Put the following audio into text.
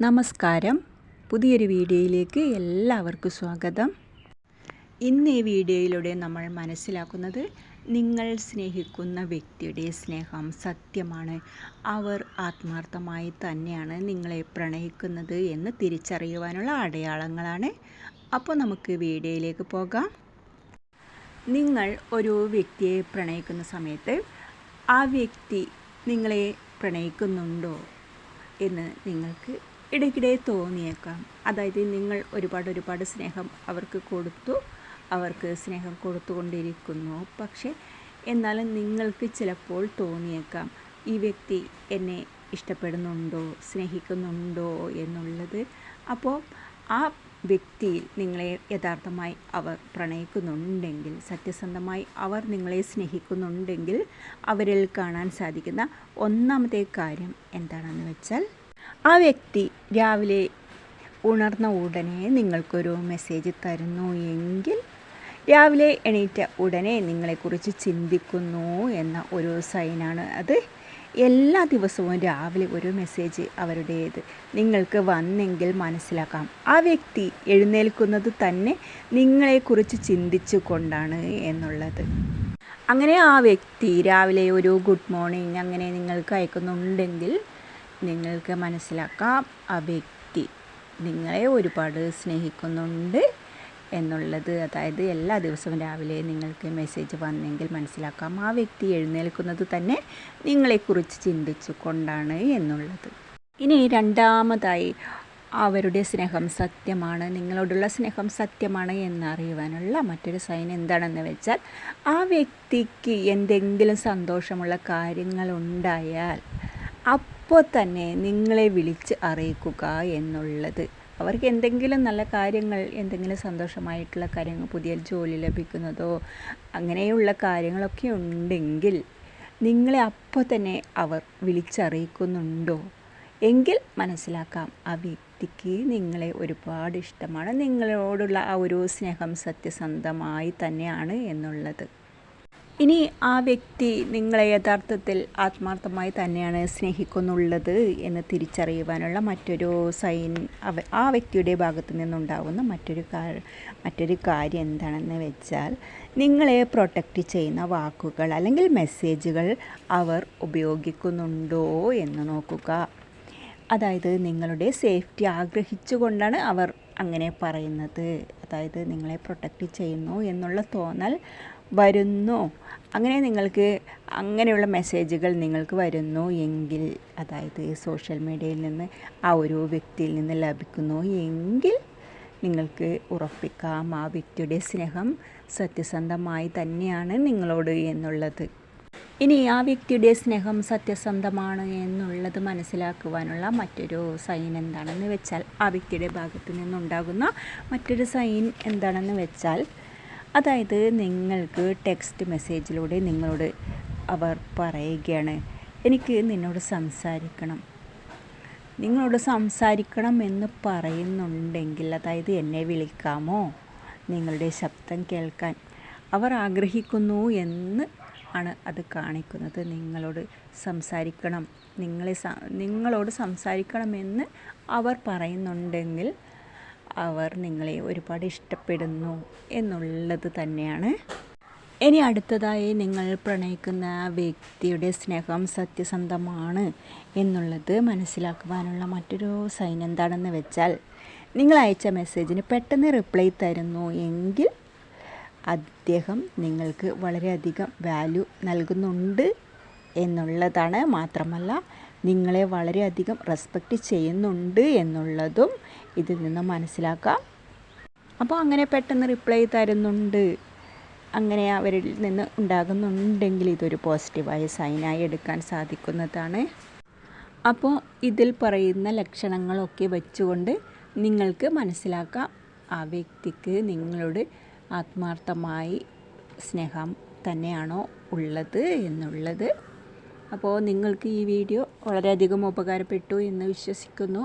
നമസ്കാരം. പുതിയൊരു വീഡിയോയിലേക്ക് എല്ലാവർക്കും സ്വാഗതം. ഇന്ന് ഈ വീഡിയോയിലൂടെ നമ്മൾ മനസ്സിലാക്കുന്നത് നിങ്ങൾ സ്നേഹിക്കുന്ന വ്യക്തിയുടെ സ്നേഹം സത്യമാണ്. അവർ ആത്മാർത്ഥമായി തന്നെയാണ് നിങ്ങളെ പ്രണയിക്കുന്നത് എന്ന് തിരിച്ചറിയുവാനുള്ള അടയാളങ്ങളാണ്. അപ്പോൾ നമുക്ക് വീഡിയോയിലേക്ക് പോകാം. നിങ്ങൾ ഒരു വ്യക്തിയെ പ്രണയിക്കുന്ന സമയത്ത് ആ വ്യക്തി നിങ്ങളെ പ്രണയിക്കുന്നുണ്ടോ എന്ന് നിങ്ങൾക്ക് ഇടയ്ക്കിടെ തോന്നിയേക്കാം. അതായത് നിങ്ങൾ ഒരുപാട് ഒരുപാട് സ്നേഹം അവർക്ക് കൊടുത്തു അവർക്ക് സ്നേഹം കൊടുത്തുകൊണ്ടിരിക്കുന്നു. പക്ഷേ എന്നാലും നിങ്ങൾക്ക് ചിലപ്പോൾ തോന്നിയേക്കാം ഈ വ്യക്തി എന്നെ ഇഷ്ടപ്പെടുന്നുണ്ടോ സ്നേഹിക്കുന്നുണ്ടോ എന്നുള്ളത്. അപ്പോൾ ആ വ്യക്തിയിൽ നിങ്ങളെ യഥാർത്ഥമായി അവർ പ്രണയിക്കുന്നുണ്ടെങ്കിൽ സത്യസന്ധമായി അവർ നിങ്ങളെ സ്നേഹിക്കുന്നുണ്ടെങ്കിൽ അവരിൽ കാണാൻ സാധിക്കുന്ന ഒന്നാമത്തെ കാര്യം എന്താണെന്ന് വെച്ചാൽ ആ വ്യക്തി രാവിലെ ഉണർന്ന ഉടനെ നിങ്ങൾക്കൊരു മെസ്സേജ് തരുന്നു എങ്കിൽ രാവിലെ എണീറ്റ ഉടനെ നിങ്ങളെക്കുറിച്ച് ചിന്തിക്കുന്നു എന്ന ഒരു സൈനാണ് അത് എല്ലാ ദിവസവും രാവിലെ ഒരു മെസ്സേജ് അവരുടേത്. നിങ്ങൾക്ക് വന്നെങ്കിൽ മനസ്സിലാക്കാം. ആ വ്യക്തി എഴുന്നേൽക്കുന്നത് തന്നെ നിങ്ങളെക്കുറിച്ച് ചിന്തിച്ചു കൊണ്ടാണ് എന്നുള്ളത്. അങ്ങനെ ആ വ്യക്തി രാവിലെ ഒരു ഗുഡ് മോർണിംഗ് അങ്ങനെ നിങ്ങൾക്ക് അയക്കുന്നുണ്ടെങ്കിൽ നിങ്ങൾക്ക് മനസ്സിലാക്കാം. ആ വ്യക്തി നിങ്ങളെ ഒരുപാട് സ്നേഹിക്കുന്നുണ്ട് എന്നുള്ളത്. അതായത് എല്ലാ ദിവസവും രാവിലെ നിങ്ങൾക്ക് മെസ്സേജ് വന്നെങ്കിൽ മനസ്സിലാക്കാം. ആ വ്യക്തി എഴുന്നേൽക്കുന്നത് തന്നെ നിങ്ങളെക്കുറിച്ച് ചിന്തിച്ചു കൊണ്ടാണ് എന്നുള്ളത്. ഇനി രണ്ടാമതായി അവരുടെ സ്നേഹം സത്യമാണ്. നിങ്ങളോടുള്ള സ്നേഹം സത്യമാണ് എന്നറിയുവാനുള്ള മറ്റൊരു സൈൻ എന്താണെന്ന് വെച്ചാൽ ആ വ്യക്തിക്ക് എന്തെങ്കിലും സന്തോഷമുള്ള കാര്യങ്ങളുണ്ടായാൽ അപ്പോൾ തന്നെ നിങ്ങളെ വിളിച്ച് അറിയിക്കുക എന്നുള്ളത്. അവർക്ക് എന്തെങ്കിലും നല്ല കാര്യങ്ങൾ എന്തെങ്കിലും സന്തോഷമായിട്ടുള്ള കാര്യങ്ങൾ പുതിയ ജോലി ലഭിക്കുന്നതോ അങ്ങനെയുള്ള കാര്യങ്ങളൊക്കെ ഉണ്ടെങ്കിൽ നിങ്ങളെ അപ്പോൾ തന്നെ അവർ വിളിച്ചറിയിക്കുന്നുണ്ടോ? എങ്കിൽ മനസ്സിലാക്കാം ആ വ്യക്തിക്ക് നിങ്ങളെ ഒരുപാട് ഇഷ്ടമാണ്. നിങ്ങളോടുള്ള ആ ഒരു സ്നേഹം സത്യസന്ധമായി തന്നെയാണ് എന്നുള്ളത്. ഇനി ആ വ്യക്തി നിങ്ങളെ യഥാർത്ഥത്തിൽ ആത്മാർത്ഥമായി തന്നെയാണ് സ്നേഹിക്കുന്നുള്ളത് എന്ന് തിരിച്ചറിയുവാനുള്ള മറ്റൊരു സൈൻ അവ ആ വ്യക്തിയുടെ ഭാഗത്തു നിന്നുണ്ടാകുന്ന മറ്റൊരു മറ്റൊരു കാര്യം എന്താണെന്ന് വെച്ചാൽ നിങ്ങളെ പ്രൊട്ടക്റ്റ് ചെയ്യുന്ന വാക്കുകൾ അല്ലെങ്കിൽ മെസ്സേജുകൾ അവർ ഉപയോഗിക്കുന്നുണ്ടോ എന്ന് നോക്കുക. അതായത് നിങ്ങളുടെ സേഫ്റ്റി ആഗ്രഹിച്ചുകൊണ്ടാണ് അവർ അങ്ങനെ പറയുന്നത്. അതായത് നിങ്ങളെ പ്രൊട്ടക്റ്റ് ചെയ്യുന്നു എന്നുള്ള തോന്നൽ വരുന്നു. അങ്ങനെ നിങ്ങൾക്ക് അങ്ങനെയുള്ള മെസ്സേജുകൾ നിങ്ങൾക്ക് വരുന്നു എങ്കിൽ അതായത് സോഷ്യൽ മീഡിയയിൽ നിന്ന് ആ ഒരു വ്യക്തിയിൽ നിന്ന് ലഭിക്കുന്നു എങ്കിൽ നിങ്ങൾക്ക് ഉറപ്പിക്കാം. ആ വ്യക്തിയുടെ സ്നേഹം സത്യസന്ധമായി തന്നെയാണ് നിങ്ങളോട് എന്നുള്ളത്. ഇനി ആ വ്യക്തിയുടെ സ്നേഹം സത്യസന്ധമാണ് എന്നുള്ളത് മനസ്സിലാക്കുവാനുള്ള മറ്റൊരു സൈൻ എന്താണെന്ന് വെച്ചാൽ ആ വ്യക്തിയുടെ ഭാഗത്ത് നിന്നുണ്ടാകുന്ന മറ്റൊരു സൈൻ എന്താണെന്ന് വെച്ചാൽ അതായത് നിങ്ങൾക്ക് ടെക്സ്റ്റ് മെസ്സേജിലൂടെ നിങ്ങളോട് അവർ പറയുകയാണ്. എനിക്ക് നിന്നോട് സംസാരിക്കണം. നിങ്ങളോട് സംസാരിക്കണം എന്ന് പറയുന്നുണ്ടെങ്കിൽ അതായത് എന്നെ വിളിക്കാമോ? നിങ്ങളുടെ ശബ്ദം കേൾക്കാൻ. അവർ ആഗ്രഹിക്കുന്നു എന്ന് ആണ് അത് കാണിക്കുന്നത്. നിങ്ങളോട് സംസാരിക്കണം. നിങ്ങളെ നിങ്ങളോട് സംസാരിക്കണമെന്ന് അവർ പറയുന്നുണ്ടെങ്കിൽ അവർ നിങ്ങളെ ഒരുപാട് ഇഷ്ടപ്പെടുന്നു എന്നുള്ളത് തന്നെയാണ്. ഇനി അടുത്തതായി നിങ്ങൾ പ്രണയിക്കുന്ന വ്യക്തിയുടെ സ്നേഹം സത്യസന്ധമാണ് എന്നുള്ളത് മനസ്സിലാക്കുവാനുള്ള മറ്റൊരു സൈൻ എന്താണെന്ന് വെച്ചാൽ നിങ്ങൾ അയച്ച മെസ്സേജിന് പെട്ടെന്ന് റിപ്ലൈ തരുന്നു എങ്കിൽ അദ്ദേഹം നിങ്ങൾക്ക് വളരെയധികം വാല്യൂ നൽകുന്നുണ്ട് എന്നുള്ളതാണ്. മാത്രമല്ല നിങ്ങളെ വളരെയധികം റെസ്പെക്റ്റ് ചെയ്യുന്നുണ്ട് എന്നുള്ളതും ഇതിൽ നിന്ന് മനസ്സിലാക്കാം. അപ്പോൾ അങ്ങനെ പെട്ടെന്ന് റിപ്ലൈ തരുന്നുണ്ട്. അങ്ങനെ അവരിൽ നിന്ന് ഉണ്ടാകുന്നുണ്ടെങ്കിൽ ഇതൊരു പോസിറ്റീവായ സൈനായി എടുക്കാൻ സാധിക്കുന്നതാണ്. അപ്പോൾ ഇതിൽ പറയുന്ന ലക്ഷണങ്ങളൊക്കെ വെച്ചുകൊണ്ട് നിങ്ങൾക്ക് മനസ്സിലാക്കാം. ആ വ്യക്തിക്ക് നിങ്ങളോട് ആത്മാർത്ഥമായി സ്നേഹം തന്നെയാണോ ഉള്ളത് എന്നുള്ളത്. അപ്പോൾ നിങ്ങൾക്ക് ഈ വീഡിയോ വളരെയധികം ഉപകാരപ്പെട്ടു എന്ന് വിശ്വസിക്കുന്നു.